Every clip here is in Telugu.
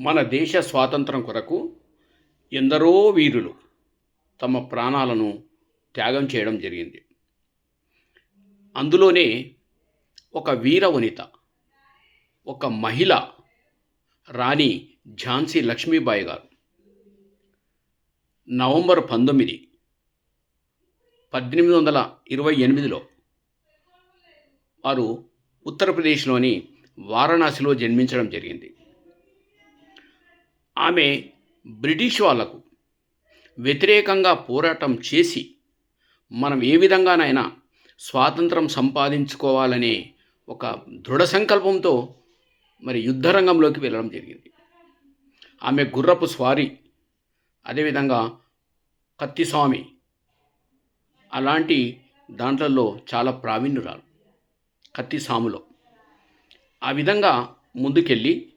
మన దేశ స్వాతంత్రం కొరకు ఎందరో వీరులు తమ ప్రాణాలను త్యాగం చేయడం జరిగింది. అందులోనే ఒక వీర వనిత ఒక మహిళ రాణి ఝాన్సీ లక్ష్మీబాయి గారు నవంబర్ పంతొమ్మిది పద్దెనిమిది వందల ఇరవై ఎనిమిదిలో వారు ఉత్తరప్రదేశ్లోని వారణాసిలో జన్మించడం జరిగింది. ఆమె బ్రిటిష్ వాళ్ళకు వ్యతిరేకంగా పోరాటం చేసి మనం ఏ విధంగానైనా స్వాతంత్రం సంపాదించుకోవాలనే ఒక దృఢ సంకల్పంతో మరి యుద్ధరంగంలోకి వెళ్ళడం జరిగింది. ఆమె గుర్రపు స్వారీ అదేవిధంగా కత్తిస్వామి అలాంటి దాంట్లలో చాలా ప్రావీణ్యురాలు కత్తిసాములో ఆ విధంగా ముందుకెళ్ళి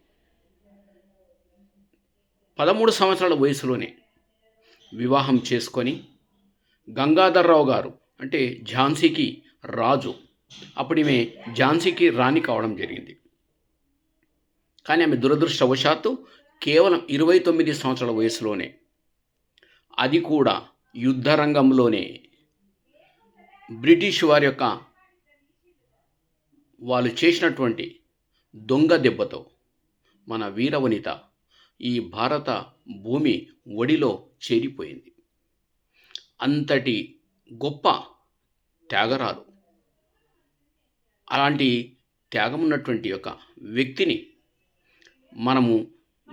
పదమూడు సంవత్సరాల వయసులోనే వివాహం చేసుకొని గంగాధర్రావు గారు అంటే ఝాన్సీకి రాజు అప్పుడు ఈమె ఝాన్సీకి రాణి కావడం జరిగింది. కానీ ఆమె దురదృష్టవశాత్తు కేవలం ఇరవై తొమ్మిది సంవత్సరాల వయసులోనే అది కూడా యుద్ధరంగంలోనే బ్రిటిష్ వారి యొక్క వాళ్ళు చేసినటువంటి దొంగ దెబ్బతో మన వీరవనిత ఈ భారత భూమి ఒడిలో చేరిపోయింది. అంతటి గొప్ప త్యాగరాలు. అలాంటి త్యాగం ఉన్నటువంటి యొక్క వ్యక్తిని మనము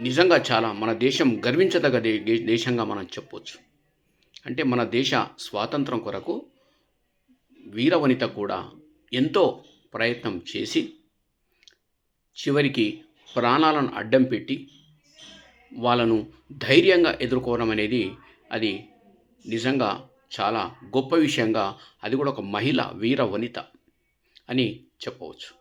నిజంగా చాలా మన దేశం గర్వించదగ దేశంగా మనం చెప్పవచ్చు అంటే మన దేశ స్వాతంత్రం కొరకు వీరవనిత కూడా ఎంతో ప్రయత్నం చేసి చివరికి ప్రాణాలను అడ్డం పెట్టి వాళ్ళను ధైర్యంగా ఎదుర్కోవడం అనేది అది నిజంగా చాలా గొప్ప విషయంగా అది కూడా ఒక మహిళ వీర వనిత అని చెప్పవచ్చు.